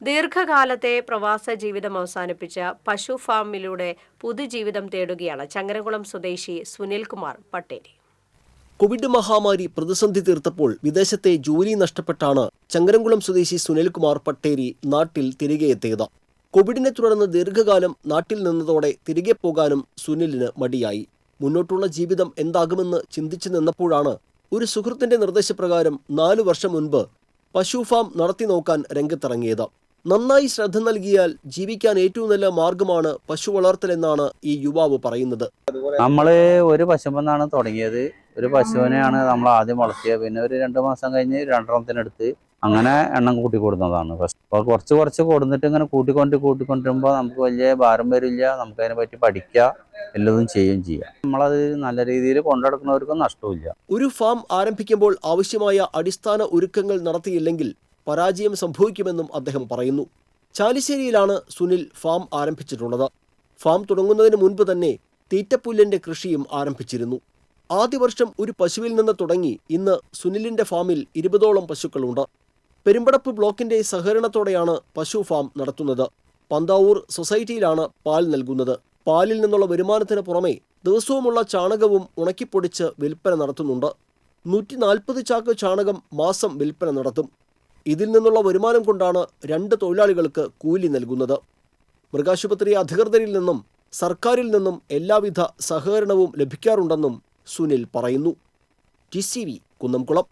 ദീർഘകാലത്തെ പ്രവാസ ജീവിതം അവസാനിപ്പിച്ച പശു ഫാമിലൂടെ പുതുജീവിതം തേടുകയാണ് ചങ്ങരകുളം സ്വദേശി സുനിൽകുമാർ പട്ടേരി. കോവിഡ് മഹാമാരി പ്രതിസന്ധി തീർത്തപ്പോൾ വിദേശത്തെ ജോലി നഷ്ടപ്പെട്ടാണ് ചങ്ങരംകുളം സ്വദേശി സുനിൽകുമാർ പട്ടേരി നാട്ടിൽ തിരികെ എത്തിയത്. കോവിഡിനെ തുടർന്ന് ദീർഘകാലം നാട്ടിൽ നിന്നതോടെ തിരികെ പോകാനും സുനിലിന് മടിയായി. മുന്നോട്ടുള്ള ജീവിതം എന്താകുമെന്ന് ചിന്തിച്ചു നിന്നപ്പോഴാണ് ഒരു സുഹൃത്തിന്റെ നിർദ്ദേശപ്രകാരം നാലു വർഷം മുൻപ് പശു ഫാം നടത്തി നോക്കാൻ രംഗത്തിറങ്ങിയത്. നന്നായി ശ്രദ്ധ നൽകിയാൽ ജീവിക്കാൻ ഏറ്റവും നല്ല മാർഗമാണ് പശു വളർത്തലെന്നാണ് ഈ യുവാവ് പറയുന്നത്. നമ്മൾ ഒരു പശുമെന്നാണ് തുടങ്ങിയത്. ഒരു പശുവിനെയാണ് നമ്മൾ ആദ്യം വളർത്തിയത് പിന്നെ ഒരു രണ്ട് മാസം കഴിഞ്ഞ് രണ്ടെണ്ണത്തിനെടുത്ത് അങ്ങനെ എണ്ണം കൂട്ടി ഫസ്റ്റ് അപ്പോൾ കുറച്ച് കുറച്ച് കൊടുത്തിട്ട് ഇങ്ങനെ കൂട്ടിക്കൊണ്ട് കൂട്ടിക്കൊണ്ടിരുമ്പോൾ നമുക്ക് വലിയ ഭാരം വരില്ല. നമുക്ക് അതിനെ പറ്റി പഠിക്കാം എല്ലതും ചെയ്യുകയും ചെയ്യാം. നമ്മളത് നല്ല രീതിയിൽ കൊണ്ടുനടക്കുന്നവർക്കും നഷ്ടമില്ല ഒരു ഫാം ആരംഭിക്കുമ്പോൾ ആവശ്യമായ അടിസ്ഥാന ഒരുക്കങ്ങൾ നടത്തിയില്ലെങ്കിൽ പരാജയം സംഭവിക്കുമെന്നും അദ്ദേഹം പറയുന്നു. ചാലിശ്ശേരിയിലാണ് സുനിൽ ഫാം ആരംഭിച്ചിട്ടുള്ളത്. ഫാം തുടങ്ങുന്നതിന് മുൻപ് തന്നെ തീറ്റപ്പുല്ലിന്റെ കൃഷിയും ആരംഭിച്ചിരുന്നു. ആദ്യ വർഷം ഒരു പശുവിൽ നിന്ന് തുടങ്ങി ഇന്ന് സുനിലിന്റെ ഫാമിൽ ഇരുപതോളം പശുക്കളുണ്ട്. പെരുമ്പടപ്പ് ബ്ലോക്കിന്റെ സഹകരണത്തോടെയാണ് പശു ഫാം നടത്തുന്നത്. പന്താവൂർ സൊസൈറ്റിയിലാണ് പാൽ നൽകുന്നത്. പാലിൽ നിന്നുള്ള വരുമാനത്തിന് പുറമെ ദിവസവുമുള്ള ചാണകവും ഉണക്കിപ്പൊടിച്ച് വിൽപ്പന നടത്തുന്നുണ്ട്. നൂറ്റി നാൽപ്പത് ചാക്ക് ചാണകം മാസം വിൽപ്പന നടത്തും. ഇതിൽ നിന്നുള്ള വരുമാനം കൊണ്ടാണ് രണ്ട് തൊഴിലാളികൾക്ക് കൂലി നൽകുന്നത്. മൃഗാശുപത്രി അധികൃതരിൽ നിന്നും സർക്കാരിൽ നിന്നും എല്ലാവിധ സഹകരണവും ലഭിക്കാറുണ്ടെന്നും സുനിൽ പറയുന്നു. T C V Kunnamkulam.